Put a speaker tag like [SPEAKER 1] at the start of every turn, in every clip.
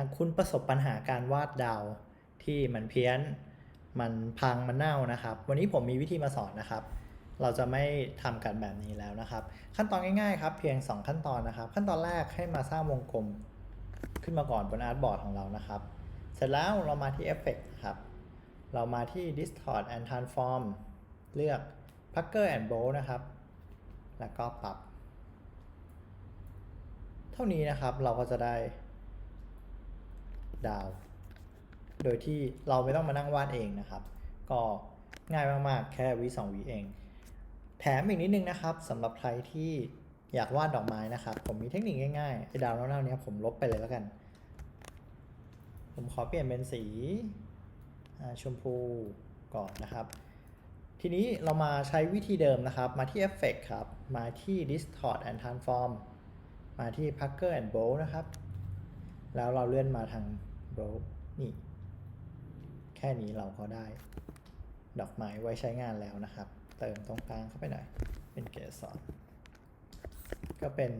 [SPEAKER 1] างคุณประสบปัญหาการวาดดาวที่มันเพี้ยน มันพัง มันเน่านะครับ วันนี้ผมมีวิธีมาสอนนะครับ เราจะไม่ทำกันแบบนี้แล้วนะครับ ขั้นตอนง่ายๆครับ เพียง 2 ขั้นตอนนะครับ ขั้นตอนแรกให้มาสร้างวงกลมขึ้นมาก่อนบนอาร์ตบอร์ดของเรานะครับ เสร็จแล้วเรามาที่ Effect ครับ เรามาที่ Distort and Transform เลือก Pucker and Bold นะครับ แล้วก็ปรับ เท่านี้นะครับเราก็จะได้ ดาว โดยที่เราไม่ต้องมานั่งวาดเองนะครับ ก็ง่ายมากๆ แค่วิสองวิเอง แถมอีกนิดนึงนะครับสำหรับใครที่อยากวาดดอกไม้นะครับ ผมมีเทคนิคง่ายๆไอ้ดาวเน่าๆนี้ผมลบไปเลยแล้วกัน ผมขอเปลี่ยนเป็นสีชมพูก่อนนะครับ ทีนี้เรามาใช้วิธีเดิมนะครับ มาที่ Effect ครับ มาที่ Distort and Transform มาที่ Pucker and Bold นะครับ แล้วเราเลื่อนมาทาง Bold นี่แค่นี้เราก็ได้ดอกไม้ไว้ใช้งานแล้วนะครับ เติมตรงกลางเข้าไปหน่อย เป็นเกสรก็เป็น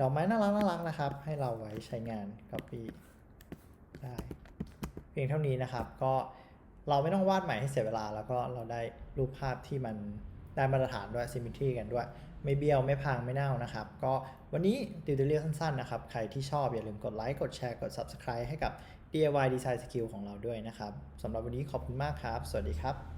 [SPEAKER 1] ดอกไม้น่ารักน่ารักนะครับ ให้เราไว้ใช้งาน Copy ได้ เพียงเท่านี้นะครับ ก็เราไม่ต้องวาดใหม่ให้เสียเวลา แล้วก็เราได้รูปภาพที่มัน ได้มาตรฐานด้วยซิมิทรีกันด้วย ไม่เบี้ยวไม่พังไม่เน่านะครับ ก็วันนี้ติวเตอร์สั้นๆนะครับ ใครที่ชอบอย่าลืมกดไลค์กดแชร์กด subscribe ให้กับ DIY Design Skill ของเราด้วยนะครับสำหรับวันนี้ขอบคุณมากครับ สวัสดีครับ